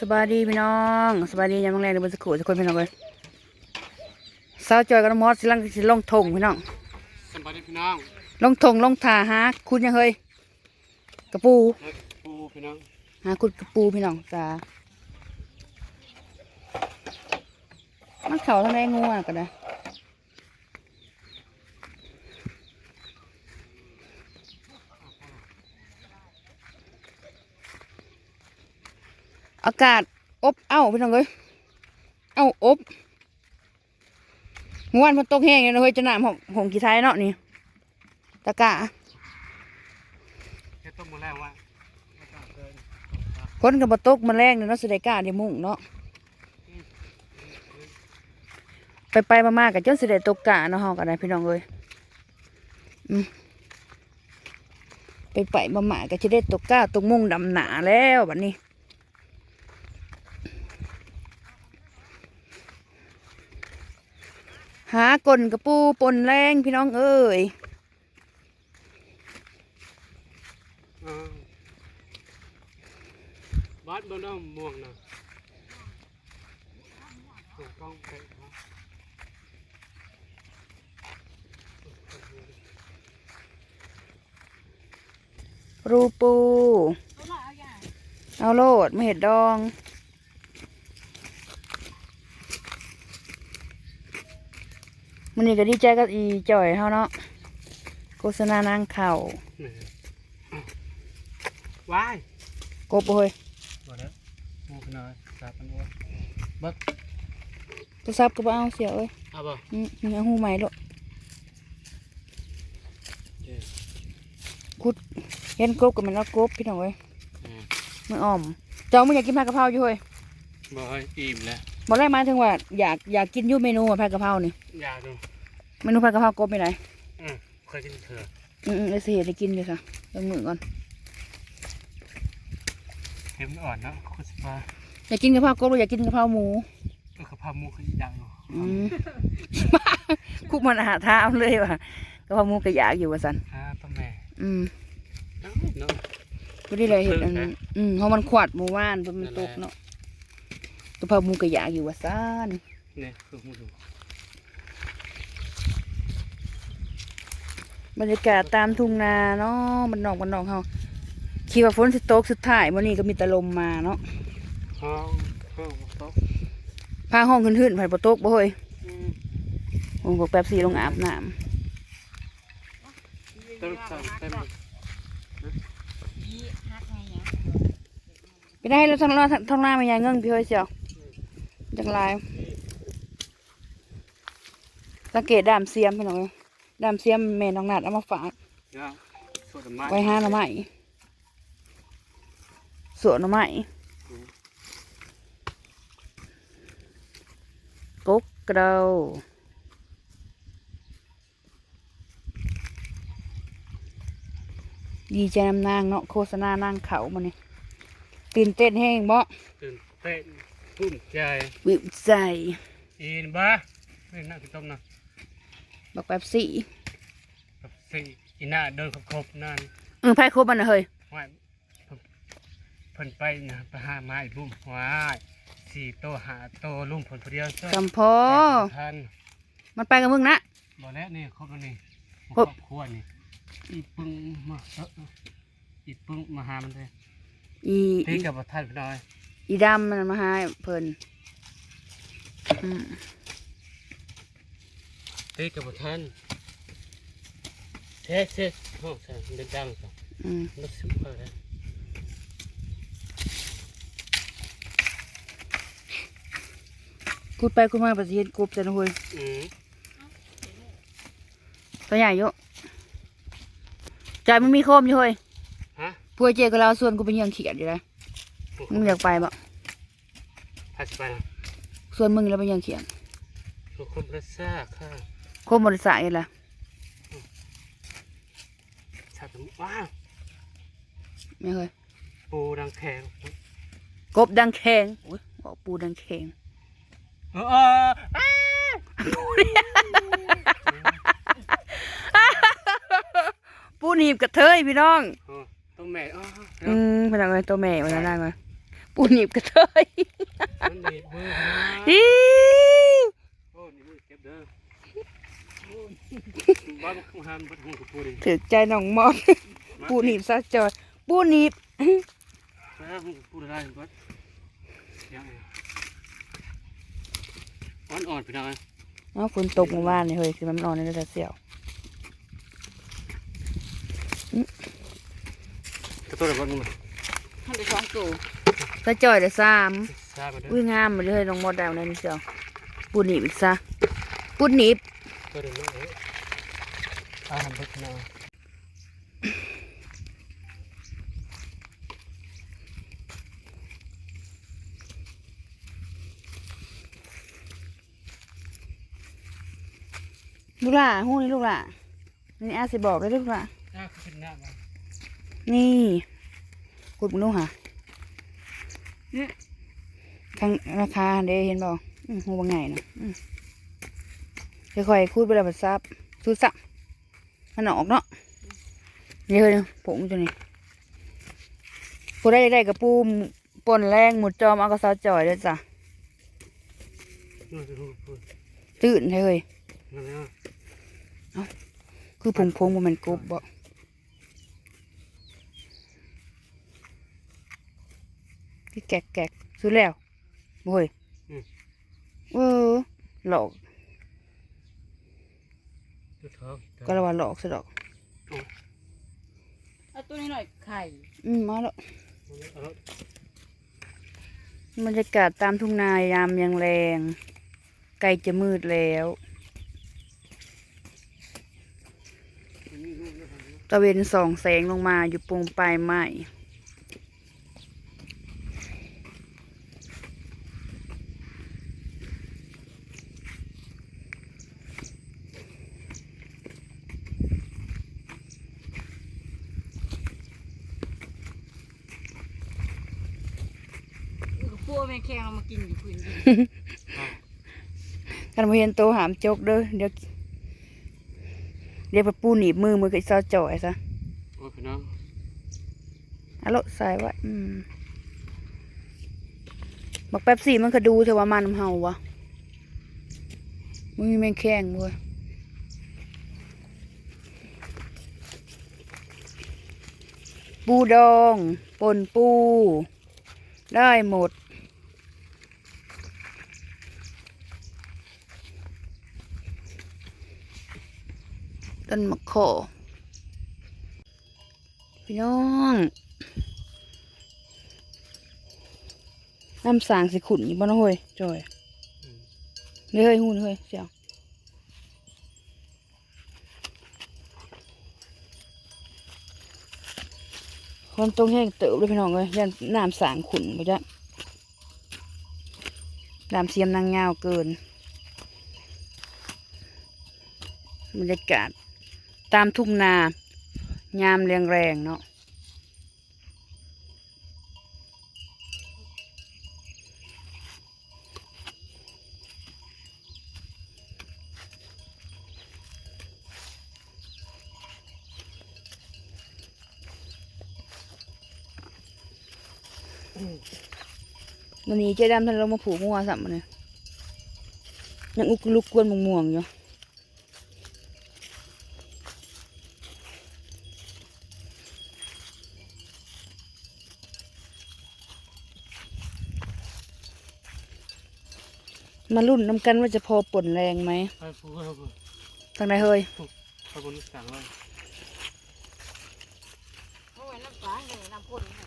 สบายดีพี่น้องสบายดียามแรงๆในบนสกุลทุกคนพี่น้องเลยสาวจอยกับน้องมอสสิลังสิลงทงพี่น้องสบายดีพี่น้องลงทงลงทาหาคุณยังเฮ้ยกระปูและปูพี่น้องหาคุณกระปูพี่น้องจ้ามันเข่าทางไหนงูอะก็ได้ อากาศอบเอ้าพี่น้องเอ้ยเอ้าอบเมื่อวานมันตกแห้งเลยนะเฮ้ยจะหนามหงหงกี่ไทยเนาะนี่ตะกะแค่ต้มมาแล้วว่าคนกับบตกมาแรงเนาะเสได็จกล้าเดี๋ยวมุ่งเนาะไปไปๆมาๆกับเจ้าเสได็จตกกะเนาะเฮากันได้พี่น้องเลยอืมไปไปๆมาๆกับเสได็จตกกะตกมุ่งดำหนาแล้วบัดนี้ หากลกระปูปนแรงพี่น้องเอ้ยอ่าบ้านบ้านน้ำม่วงนะถูกต้องไปครับรูปู เอาโลดไม่เห็ดดอง มันนี่ก็ดีใจกับอีจ่อยเฮาเนาะโฆษณานางเข่านี่ว้ายกบบ่เฮ้ยบ่แล้วปูพี่น้อยจับมันว่าบักโทรศัพท์ก็บ่เอาเสียเอ้ยเอาบ่อืมมีเอาหูใหม่โลดเจ้คุดเห็นกบก็แมันเอากบพี่น้องเอ้ยอืมมืออ่อมเจ้ามึงอยากกินผัดกะเพราอยู่เฮ้ยบ่ให้อิ่มแล้ว บ่ได้หมายถึงว่าอยากอยากกินอยู่เมนูอะผัดกะเพรานี่อยากดูเมนูผัดกะเพรากบไปไหนอืมเคยกินเถื่ออืมอืมเออสิเฮ็ดให้กินเลยค่ะเบิ่งมือก่อนเค็มอ่อนเนาะคุณสปาอยากกินกะเพรากบหรืออยากกินกะเพราหมูก็กระเพราหมูคือดังเนาะอืมคุกมันอาหารท้ามเลยว่ะกะเพราหมูก็อยากอยู่ว่าซั่นอ่าป้าแม่อืมเนาะเนาะบ่ได้เลยเห็ดอันเพิ่นั้นงนะอืมเพราะมันขวดหมู่บ้านเพิ่นมันนั่นแหตละกเนาะ กะเพราหมูก็อยากอยู่ว่าซั่นเนี่ยคือหมูดูบรรยากาศตามทุ่งนาเนาะมันนอกมันนอกเฮาคิดว่าฝนสิตกสุดท้ายมื้อนี้ก็มีแต่ลมมาเนาะห้องห้องโต๊ะพาห้องขึ้นๆไผบ่ตกบ่เฮ้ยอืมโอ้บอกแป๊บสิลงอาบน้ำต้นสั่งเต็มไปได้แล้วทางหน้าทางหน้ามันยายเงิงพี่เฮ้ยเสียว จังไรสังเกตดามเสียมพี่น้องเอ้ยดามเสียมแม่น้องนัดเอามาฝากเนาะสวดไม้ไว้ห้าหน่อไม้สวนหน่อไม้กุ๊กกระเดาดีใจนำนางเนาะโฆษณานางเขามาเนี่ยตื่นเต้นแห้งบ่ตื่นเต้น ภูมิใจวิวใจอินบ้าไม่น่าจะต้มนะบักแป๊บสี่กับสี่อีน่าเดินครบๆนั่นเออไพ่ครบมันนะเฮ้ยว่าเพิ่นเพิ่นไปนะไปหาไม้ลุ่มว้ายสี่โตหาโตลุ่มผลพอดียวเสื้อกำพอท่านมันไปกับมึงนะบอกแล้วนี่ครบแล้วนี่คครรบอบครัวนี่อีปึ้งมาเออเอออีปึ้งมาหามันเลยอีพี่กับท่านพี่น้อย อีดำมันมาให้เพิ่นอืมพี่กับท่านเท็เท็ห้องสั่งเดินดังสั่งอืมนักสืบอะไรกูดไปกูดมาประสิทธิ์กบแต่ละเฮ้ยอืมตัวใหญ่เยอะใจมันมีโคมอยู่เฮ้ยฮะพวกเจก็เราส่วนกูเป็นยังเขียดอยู่เลย มึงอยากไปบ่พัดไปนะส่วนมึงแล้วเป็นยังเขียดทุกคนประสาค่ะโคมบริษัทอยู่ละชาติว้าวไม่เฮ้ยปูดังแข็งกบดังแข็งโอ้ยบอกปูดังแข็งเออเอออ้าปูหนีบกระเทยพี่น้องเออต้องแม่อ๋ออืมเป็นอะไรตัวแม่มาแล้วได้ไหม ปูหนีบกระเทยมันดีดมือนะอิ๊วโอ้นี่มือเก็บเด้อโอ้บ้านกูหันบัดหูกับปูดิถือใจน้องมอนปูหนีบซะจอยปูหนีบแม่หูกับปูได้บัดยังไงอ่อนๆไปหน่อยเอาฝนตกเมื่อวานนี่เฮ้ยคือมันนอนในแต่เสียวกระตุ้นบัดมึงท่านได้สองตัว ซะจอยได้สามซาไปเด้ออุ้ยงามมาเลยน้องมดดาวในนี่เสียวปูหนีบอีกซะปูหนีบตัวเดียวเอ้ยอาหารบัดหน่อยลูกหล่าหู้นี่ลูกหล่านี่อาสิบอกเลยลูกหล่าน่าขึ้นหน้าบ้านนี่กุดมึงดูค่ะ ทางราคาเด้เห็นบอกหูบางไงนะอืมค่อยๆคูดไปแล้วบัดซับซูสักมันออกเนาะเดี๋ยวเดี๋ยวผงตัวนี้ผู้ได้ได้กับปูปนแรงหมุดจอมเอากระซาวจ่อยเลยจ้ะนู่นสิหูปูตื่นเลยนั่นนะคือผงพงมันเป็นกรุบบ่ คือแกกแกกซื้อแล้วโอ้ยเออหลอกตัวเท้าก็ระว่าหลอกซะดอกเอาตัวนี้หน่อยไข่ อืมมาแล้วเอาละบรรยากาศตามทุ่งนายามยังแรงใกล้จะมืดแล้วตะเวนส่องแสงลงมาอยู่ปรุงปลายไม้ ปัว แม่แข้งเอามากินอยู่พื้นดินกันมาเห็นโตหามจกเด้อเดี๋ยวเดี๋ยวไปปูหนีบมือมือกับซาจ่อยซะโอ้ยพี่น้องอะโลใส่ไว้อืมบักแป๊บซี่มันก็ดูเถอะว่ามันเฮาวะมึงมีแมงแข้งด้วยปูดองปนปู ได้หมด ต้นมะขอพี่น้องน้ำสางสิขุนอยู่บ้านเฮ้ยจอยเฮ้ยหุ่นเฮ้ยเสียวคนตรงแห้งเติบเลยพี่น้องเลยยันน้ำสางขุนไปจ้ะน้ำเสียมนางยาวเกินบรรยากาศ ตามทุ่งนายามแรงแรงเนาะวันนี้เจ๊ดำท่านเรามาผูกงัวสัมมันเนี่ยยังอุกลุกกวนม่วงๆอยู่ มารุ่นน้ำกันว่าจะพอป่นแรงไหมไปปูเอาปูทางใดเฮ้ยเอาปูนี่สั่งเลยเพราะว่าน้ำปลาเนี่ยน้ำพ่นค่ะ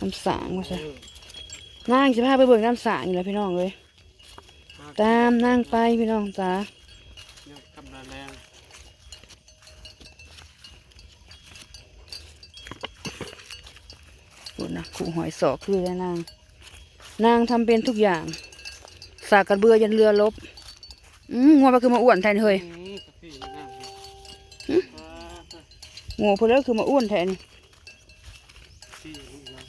น้ำสางว่าเอใช่อนั่งจะพาไปเบิ่งน้ำสางอยู่แล้วพี่น้องเลย ตามนั่งไปพี่น้องจ้าเนี่ยกำลังแรงพูดนะขู่หอยสอกคือแล้วนาง นางทำเป็นทุกอย่าง สากกันเบือยันเรือลบอืมงัวไปคือมาอ้วนแทนเฮ้ยอืมกาแฟนี่น้ำดิอ่างัวพอแล้วคือมาอ้วนแทนสี่ลูกแล้ว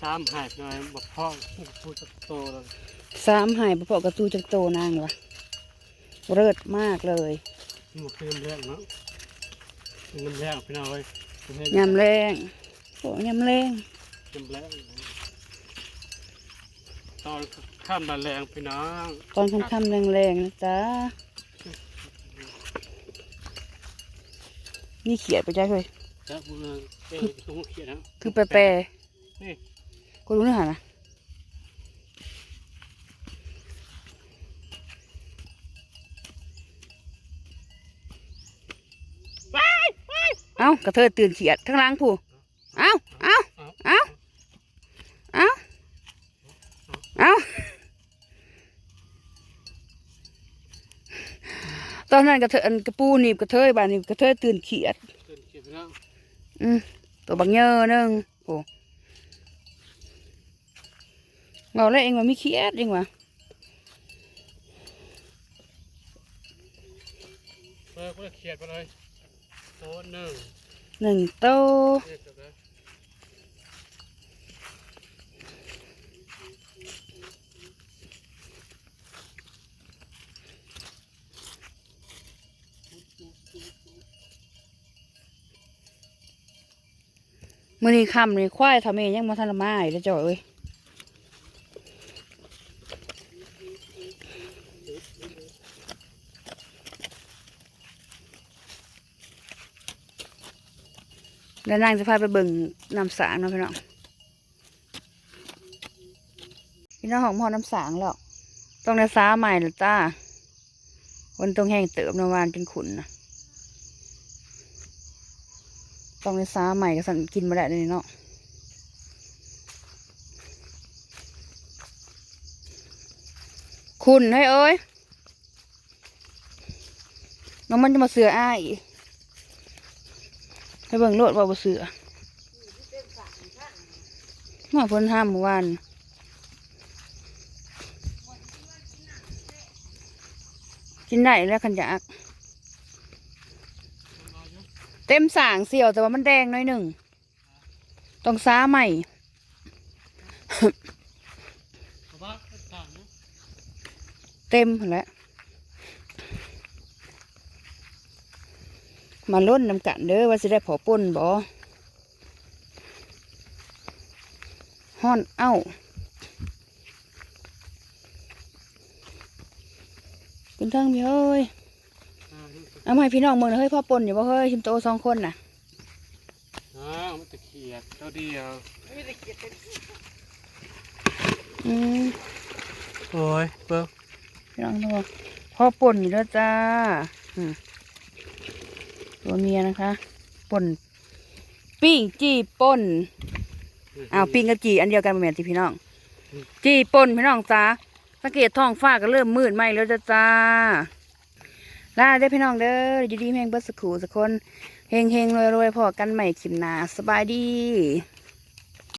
สามหายหน่อยบอกพ่อพูดจะโตแล้วสามหายพอๆกับตูจักโตนางวะเลิศมากเลยหมดเต็มแรกเนาะเต็มแรกพี่น้องเอ้ยยามแรงโอ้ยำแรงจำแล้ว ตอนข้ามมาแรงพี่น้องตอนค่ำๆแรงๆนะจ๊ะนี่เขียดไปได้เลยจะมือเอ้ยตรงหัวเขียนนะคือแปรนี่ๆกูรู้เนื้อหานะเอ้ากระเทยตื่นเขียดข้างหล่างผู้เอ้าเอ้า เอา เอ้า เอ้า เอ้า ต อนนั้นกระเทยอันกระปูหนีบกระเทยบานนี้กระเทยตื่นเขียดเกินเขียนไปแล้วอืมตัวบักเยอะหนึงโอ้เราแล้วเองว่ามีเขียดเองวะเออก็เขียนไปเลยโต๊ะหนึ่งหนึ่งโตว นี่จบแล้ว มื้อนี้ค่ำนี่ควายทำเองยังมาทันละมาอีกแล้วจ้อยเอ้ยแล้วนางจะพาไปเบิ่งน้ำสางเนาะพี่น้องพี่น้องของพ่อน้ำสางแล้วต้องในซ้าใหม่หรือจ้าวันต้องแห้งเติบนวานเป็นขุนนะ ต้องในซ้าใหม่ก็สั่นกินมาได้เลยเนาะคุณให้เอ้ยน้องมันจะมาเสืออ้ายให้เบิ่งโลดว่าบ่เสือมาเพ้นห้ามเมื่อวานกินได้แล้วขันอยาก เต็มสางเสี่ยวแต่ว่ามันแดงหน้อยหนึ่งต้องซ้าใหม่เอาปะผ่านนะเต็มหมดแล้วมาล้นน้ำกันเด้อว่าสิได้ผอป่นบ่ฮ้อนเอ้าคุณทั้งพี่เฮ้ยอ่านี่ เอามาให้พี่น้องเมืองหน่อยเฮ้ยพ่อป่นอยู่บ่เฮ้ยชิมโตสองคนน่ะอ่ามันตะเขียดเท่าเดียวอืมโอ้ยเบิ้งพี่น้องทั้งหมดพ่อป่นอยู่แล้วจ้าอืมตัวเมียนะคะป่นปิ้งจี้ป่นอ้าวปิ้งกับจีอันเดียวกันบ่แม่นที่พี่น้อง จีป่นพี่น้องจ้าสังเกตท้องฟ้าก็เริ่มมืดไหมแล้วจ้าจ้า ลาได้อพี่น้องเด้ออยู่ดีแม่งเบิดสักครู่สักคนเฮงเฮงรวยรวยพอกันใหม่ขิมนาสบายดี